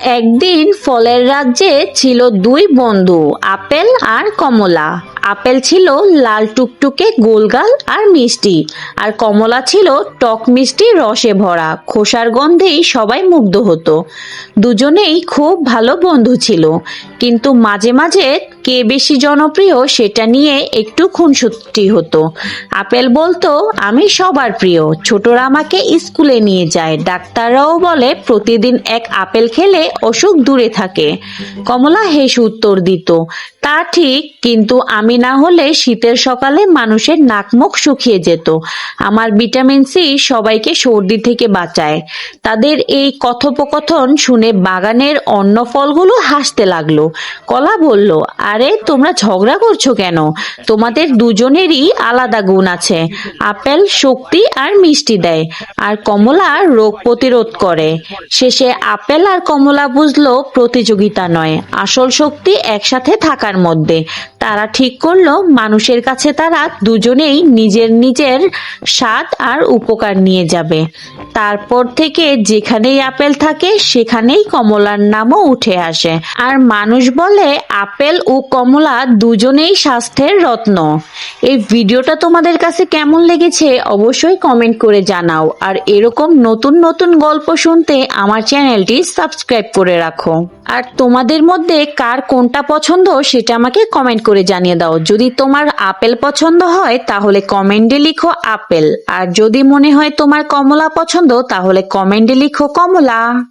একদিন ফলের রাজ্যে ছিল দুই বন্ধু, আপেল আর কমলা। আপেল ছিল লাল টুকটুকে গোলগাল আর মিষ্টি, আর কমলা ছিল টক মিষ্টি রসে ভরা, খোসার গন্ধেই সবাই মুগ্ধ হতো। দুজনেই খুব ভালো বন্ধু ছিল, কিন্তু মাঝে মাঝে কে বেশি জনপ্রিয় সেটা নিয়ে একটু খুনসুটি হতো। আপেল বলতো, আমি সবার প্রিয়। ছোটরা আমাকে স্কুলে নিয়ে যায়। ডাক্তাররাও বলে, প্রতিদিন এক আপেল খেলে অসুখ দূরে থাকে। কমলা হেস উত্তর দিত, তা ঠিক, কিন্তু আমি না হলে শীতের সকালে মানুষের নাক মুখ শুকিয়ে যেত। আমার ভিটামিন সি সবাইকে সর্দি থেকে বাঁচায়। তাদের এই কথোপকথন শুনে বাগানের অন্য ফলগুলো হাসতে লাগল। কলা বলল আরে, তোমরা ঝগড়া করছ কেন? তোমাদের দুজনেরই আলাদা গুণ আছে। আপেল শক্তি আর মিষ্টি দেয়, আর কমলা রোগ প্রতিরোধ করে। শেষে আপেল আর কমলা বুঝলো প্রতিযোগিতা নয়, আসল শক্তি একসাথে থাকার মধ্যে। তারা ঠিক করল, মানুষের কাছে তারা দুজনেই নিজের নিজের স্বাদ আর উপকার নিয়ে যাবে। তারপর থেকে যেখানেই আপেল থাকে, সেখানেই কমলার নামও উঠে আসে। আর মানুষ বলে, আপেল ও কমলা দুজনেই স্বাস্থ্যের রত্ন। এই ভিডিওটা তোমাদের কাছে কেমন লেগেছে অবশ্যই কমেন্ট করে জানাও। আর এরকম নতুন নতুন গল্প শুনতে আমার চ্যানেলটি সাবস্ক্রাইব করে রাখো। আর তোমাদের মধ্যে কার কোনটা পছন্দ সেটা আমাকে কমেন্ট করে জানিয়ে দাও। যদি তোমার আপেল পছন্দ হয়, তাহলে কমেন্টে লিখো আপেল। আর যদি মনে হয় তোমার কমলা পছন্দ, তাহলে কমেন্টে লিখো কমলা।